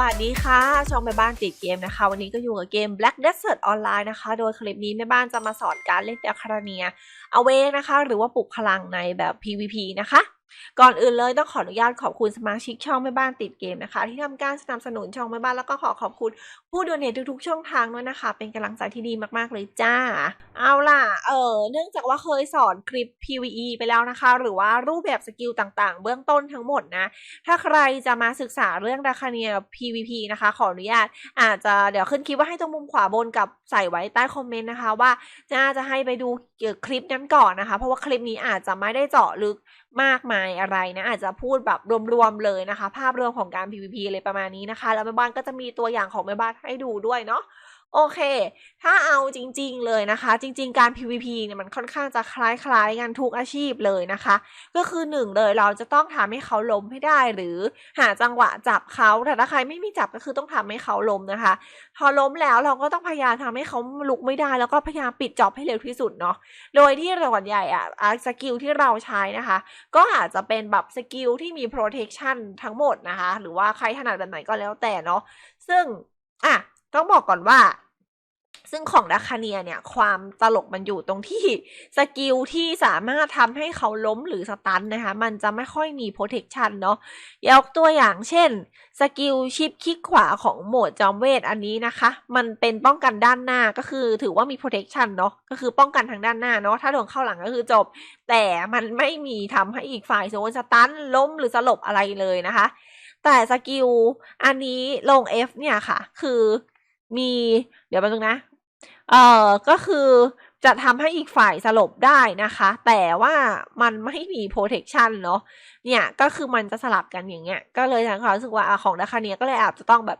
วัสดีค่ะช่องแม่บ้านติดเกมนะคะ วันนี้ก็อยู่กับเกม Black Desert Online นะคะ โดยคลิปนี้แม่บ้านจะมาสอนการเล่นเดคาราเนียเอาเวนะคะ หรือว่าปลุกพลังในแบบ PVP นะคะ ก่อนอื่นเลยต้องขออนุญาตขอบคุณสมาชิกช่องแม่บ้านติดเกมนะคะ ที่ทำการสนับสนุนช่องแม่บ้านแล้วก็ขอขอบคุณ ผู้ดูเนตทุกๆ ช่องทางด้วยนะคะ เป็นกำลังใจที่ดีมากๆเลยจ้า เอาล่ะ เออเนื่องจากว่าเคยสอนคลิป PVE ไปแล้วนะคะ หรือว่ารูปแบบสกิลต่างๆ เบื้องต้นทั้งหมดนะ ถ้าใครจะมาศึกษาเรื่องราคาเนีย PVP นะคะ ขออนุญาต อาจจะเดี๋ยวขึ้นคลิปว่าให้ตรงมุมขวาบนกับใส่ไว้ใต้คอมเมนต์นะคะว่าน่าจะให้ไปดูคลิปนั้นก่อนนะคะ เพราะว่าคลิปนี้อาจจะไม่ได้เจาะลึกมากมายอะไรนะอาจจะพูดแบบรวมๆเลยนะคะ ภาพรวมของการ PVP เลยประมาณนี้นะคะ แล้วแม่บ้านก็จะมีตัวอย่างของแม่บ้านให้ดูด้วยเนาะโอเค ถ้าเอาจริง ๆ เลยนะคะ จริง ๆ การ PVP เนี่ยมันค่อนข้างจะคล้ายๆกันทุกอาชีพเลยนะคะ ก็คือหนึ่งเลยเราจะต้องทำให้เขาล้มให้ได้ หรือหาจังหวะจับเขาแต่ถ้าใครไม่มีจับก็คือต้องทำให้เขาล้มนะคะ พอล้มแล้วเราก็ต้องพยายามทำให้เขาลุกไม่ได้ แล้วก็พยายามปิดจ็อบให้เร็วที่สุดเนาะโดยที่ส่วนใหญ่อะอะสกิลที่เราใช้นะคะ ก็อาจจะเป็นแบบสกิลที่มี protection ทั้งหมดนะคะ หรือว่าใครถนัดแบบไหนก็แล้วแต่เนาะซึ่ง อะต้องบอกก่อนว่า ซึ่งของดาคาเนียเนี่ย ความตลกมันอยู่ตรงที่สกิลที่สามารถทำให้เขาล้มหรือสตันนะคะ มันจะไม่ค่อยมี protection เนาะยกตัวอย่างเช่น สกิลชิปคลิกขวาของโหมดจอมเวทอันนี้นะคะ มันเป็นป้องกันด้านหน้าก็คือถือว่ามี protection เนาะก็คือป้องกันทางด้านหน้าเนาะถ้าโดนเข้าหลังก็คือจบ แต่มันไม่มีทำให้อีกฝ่ายโดนสตันล้มหรือสลบอะไรเลยนะคะ แต่สกิลอันนี้ลง F เนี่ยค่ะ คือมีเดี๋ยวแป๊บนึงนะเอ่อก็คือจะทำให้อีกฝ่ายสลบได้นะคะ แต่ว่ามันไม่มี protection เนาะเนี่ยก็คือมันจะสลับกันอย่างเงี้ย ก็เลยทางความรู้สึกว่าของดาคาเนียก็เลยอาจจะต้องแบบ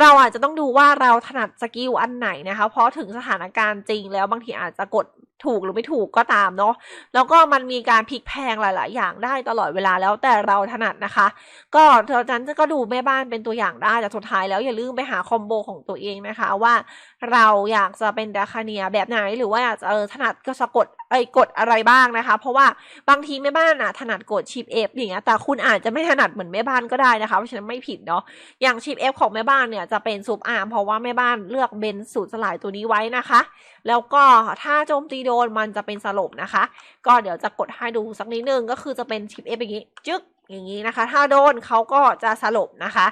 เราอาจจะต้องดูว่าเราถนัดสกิลอันไหนนะคะ เพราะถึงสถานการณ์จริงแล้วบางทีอาจจะกด ถูกหรือไม่ถูกก็ตามเนาะแล้วก็มันมีการพลิกแพงหลาย ๆ อย่างได้ตลอดเวลาแล้วแต่เราถนัดนะคะ ก็เท่านั้นก็ดูแม่บ้านเป็นตัวอย่างได้แต่สุดท้ายแล้วอย่าลืมไปหาคอมโบของตัวเองนะคะว่า เราอยากจะเป็นดาคาเนียแบบไหนหรือว่าอยากจะเออถนัดก็สะกด ไอ้กดอะไรบ้างนะคะ เพราะว่าบางทีแม่บ้านอะถนัดกดชิปเอฟอย่างเงี้ยแต่คุณอาจจะไม่ถนัดเหมือนแม่บ้านก็ได้นะคะ เพราะฉะนั้นไม่ผิดเนาะอย่างชิปเอฟของแม่บ้านเนี่ยจะเป็นซุปอาร์มเพราะว่าแม่บ้านเลือกเบนสูตรสลายตัวนี้ไว้นะคะ แล้วก็ถ้าโจมตีโดนมันจะเป็นสลบนะคะ ก็เดี๋ยวจะกดให้ดูสักนิดนึงก็คือจะเป็นชิปเอฟอย่างนี้จึ๊กอย่างนี้นะคะ ถ้าโดนเขาก็จะสลบนะคะ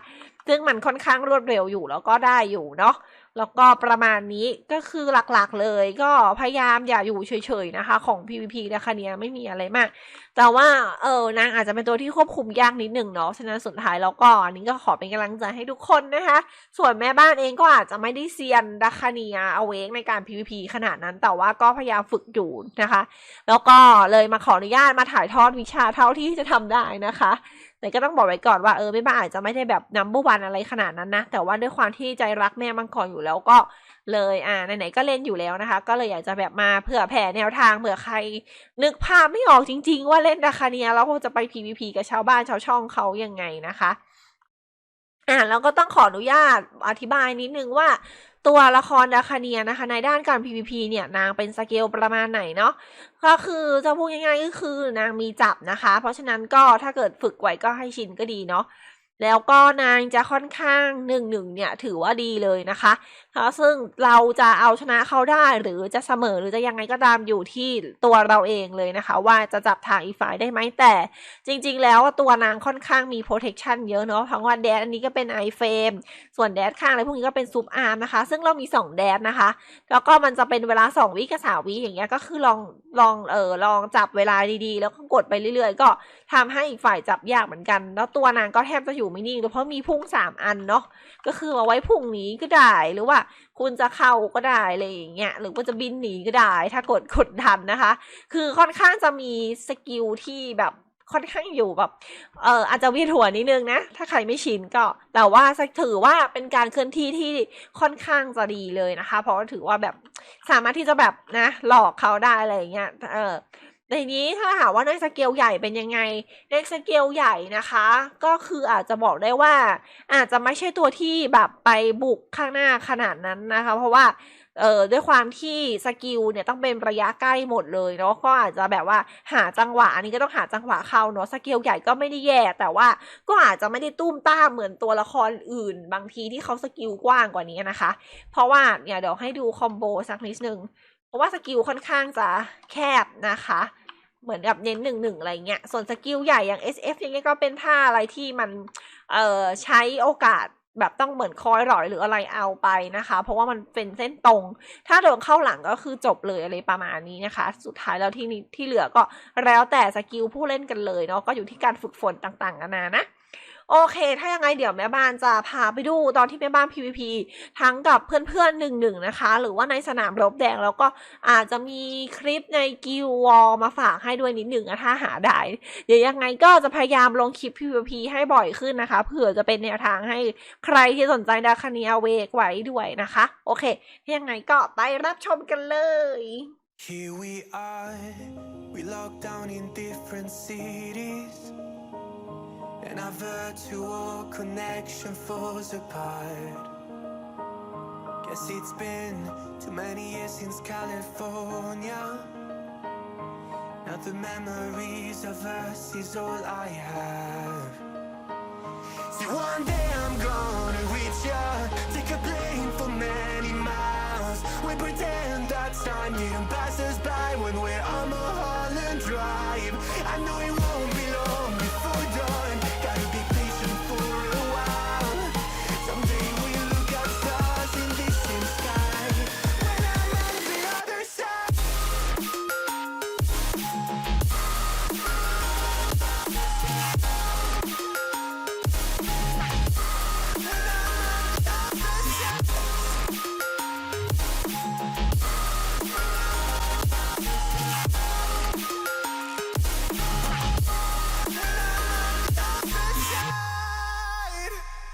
ซึ่งมันค่อนข้างรวดเร็วอยู่แล้วก็ได้อยู่เนาะ แล้วก็ประมาณนี้ก็คือหลักๆเลยก็พยายามอย่าอยู่เฉยๆนะคะ ของ PVP นะคะเนี้ยไม่มีอะไรมาก แต่ว่าเออนางอาจจะเป็นตัวที่ควบคุมยากนิดหนึ่งเนาะฉะนั้นสุดท้ายแล้วก็อันนี้ก็ขอเป็นกำลังใจให้ทุกคนนะคะ ส่วนแม่บ้านเองก็อาจจะไม่ได้เซียนดาคาเนียเอาเวกในการ PVP ขนาดนั้น แต่ว่าก็พยายามฝึกอยู่นะคะ แล้วก็เลยมาขออนุญาตมาถ่ายทอดวิชาเท่าที่จะทำได้นะคะ แต่ก็ต้องบอกไว้ก่อนว่าเออแม่บ้านอาจจะไม่ได้แบบนัมเบอร์วันอะไรขนาดนั้นนะ แต่ว่าด้วยความที่ใจรักแม่มังกรอยู่แล้วก็เลยอ่าไหนๆก็เล่นอยู่แล้วนะคะ ก็เลยอยากจะแบบมาเผื่อแผ่แนวทางเผื่อใคร นึกภาพไม่ออกจริง ๆ ว่าเล่นดาคาเนียแล้วจะไป PVP กับชาวบ้านชาวช่องเขายังไงนะคะอ่าแล้วก็ต้องขออนุญาตอธิบายนิดนึงว่า ตัวละครดาคาเนียนะคะ ในด้านการ PVP เนี่ยนางเป็นสเกลประมาณไหนเนาะก็คือจะพูดง่ายๆก็คือนางมีจับนะคะ เพราะฉะนั้นก็ถ้าเกิดฝึกไว้ก็ให้ชินก็ดีเนาะแล้วก็นางจะค่อนข้างหนึ่งหนึ่งเนี่ยถือว่าดีเลยนะคะ ซึ่งเราจะเอาชนะเขาได้หรือจะเสมอหรือจะยังไงก็ตามอยู่ที่ตัวเราเองเลยนะคะ ว่าจะจับทางอีกฝ่ายได้ไหมแต่จริง ๆ แล้วตัวนางค่อนข้างมี protection เยอะเนาะทั้งว่าแดดอันนี้ก็เป็น i f r a m e ส่วนแดดข้างอะไรพวกนี้ก็เป็นซุปอาร์มนะคะ ซึ่งเรามี 2 แดดนะคะ แล้วก็มันจะเป็นเวลา 2 วิกับ3วิอย่างเงี้ยก็คือลองลองเออลองจับเวลาดีๆ แล้วก็กดไปเรื่อยๆ ก็ทำให้อีกฝ่ายจับยากเหมือนกัน แล้วตัวนางก็แทบจะอยู่ไม่นิ่งเพราะมีพุ่ง3 อันเนาะก็คือเอาไว้พุ่งหนีก็ได้หรือว่าคุณจะเข้าก็ได้อะไรอย่างเงี้ยหรือว่าจะบินหนีก็ได้ ถ้ากดกดดันนะคะ คือค่อนข้างจะมีสกิลที่แบบค่อนข้างอยู่แบบ เอออาจจะเวียนหัวนิดนึงนะ ถ้าใครไม่ชินก็ แต่ว่าถือว่าเป็นการเคลื่อนที่ที่ค่อนข้างจะดีเลยนะคะ เพราะถือว่าแบบสามารถที่จะแบบนะ หลอกเขาได้อะไรอย่างเงี้ย เออ ในนี้ถ้าหากว่าในสเกลใหญ่เป็นยังไง ในสเกลใหญ่นะคะ ก็คืออาจจะบอกได้ว่า อาจจะไม่ใช่ตัวที่แบบไปบุกข้างหน้าขนาดนั้นนะคะ เพราะว่าเอ่อด้วยความที่สกิลเนี่ยต้องเป็นระยะใกล้หมดเลยเนาะก็อาจจะแบบว่าหาจังหวะอันนี้ก็ต้องหาจังหวะเข้าเนาะสเกลใหญ่ก็ไม่ได้แย่แต่ว่าก็อาจจะไม่ได้ตุ้มต้ามเหมือนตัวละครอื่น บางทีที่เขาสกิลกว้างกว่านี้นะคะ เพราะว่าเนี่ยเดี๋ยวให้ดูคอมโบสักนิดนึง เพราะว่าสกิลค่อนข้างจะแคบนะคะ เหมือนกับเน้นหนึ่งหนึ่งอะไรเงี้ย ส่วนสกิลใหญ่อย่าง SF อย่างเงี้ยก็เป็นท่าอะไรที่มันเอ่อใช้โอกาสแบบต้องเหมือนคอยหลอยหรืออะไรเอาไปนะคะ เพราะว่ามันเป็นเส้นตรง ถ้าโดนเข้าหลังก็คือจบเลยอะไรประมาณนี้นะคะ สุดท้ายแล้วที่นี้ที่เหลือก็แล้วแต่สกิลผู้เล่นกันเลยเนาะก็อยู่ที่การฝึกฝนต่างๆนานานะ โอเค ถ้ายังไงเดี๋ยวแม่บ้านจะพาไปดูตอนที่แม่บ้าน PVP ทั้งกับเพื่อนๆหนึ่งหนึ่งนะคะ หรือว่าในสนามรบแดงแล้วก็อาจจะมีคลิปในกิววอลมาฝากให้ด้วยนิดหนึ่งถ้าหาได้ เดี๋ยวยังไงก็จะพยายามลงคลิป PVP ให้บ่อยขึ้นนะคะ เผื่อจะเป็นแนวทางให้ใครที่สนใจดาคาเนียเวกไว้ด้วยนะคะ โอเคถ้ายังไงก็ไปรับชมกันเลย Here we are, we locked down in different cities, and our virtual connection falls apart. Guess it's been too many years since California. Now the memories of us is all I have. See, one day I'm gonna reach ya, take a plane for many miles. We pretend that time didn't pass us by when we're on Mulholland Drive. I know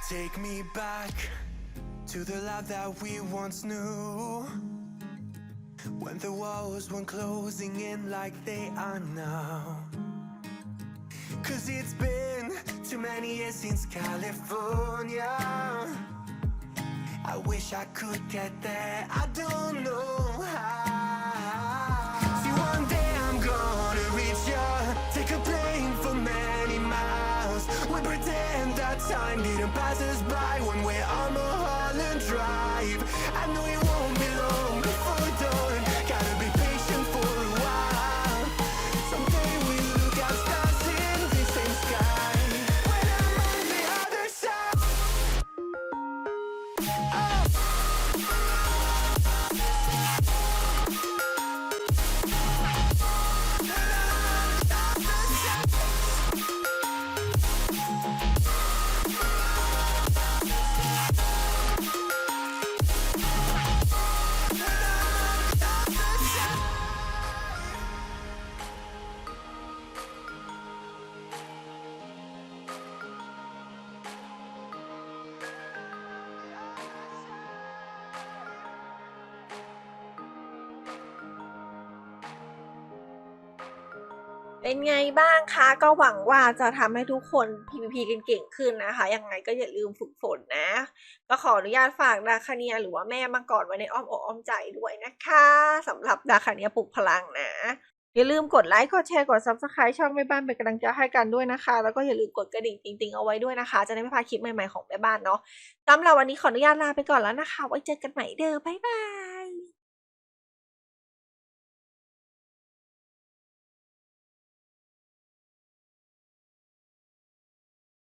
Take me back to the life that we once knew. When the walls weren't closing in like they are now. Cause it's been too many years since California. I wish I could get there, I don't know blinded and passes by when we're on Mulholland Drive. I know you เป็นไงบ้างคะ ก็หวังว่าจะทำให้ทุกคน PVP กันเก่งขึ้นนะคะ ยังไงก็อย่าลืมฝึกฝนนะ ก็ขออนุญาตฝากดาคาเนียหรือว่าแม่มาก่อนไว้ในอ้อมอกอ้อมใจด้วยนะคะสำหรับดาคาเนียปลุกพลังนะ อย่าลืมกดไลค์ กดแชร์ กด Subscribe ช่องแม่บ้านเป็นกำลังใจให้กันด้วยนะคะ แล้วก็อย่าลืมกดกระดิ่งติงๆเอาไว้ด้วยนะคะ จะได้ไม่พลาดคลิปใหม่ๆของแม่บ้านเนาะสำหรับวันนี้ขออนุญาตลาไปก่อนแล้วนะคะ ไว้เจอกันใหม่เด้อบ๊ายบาย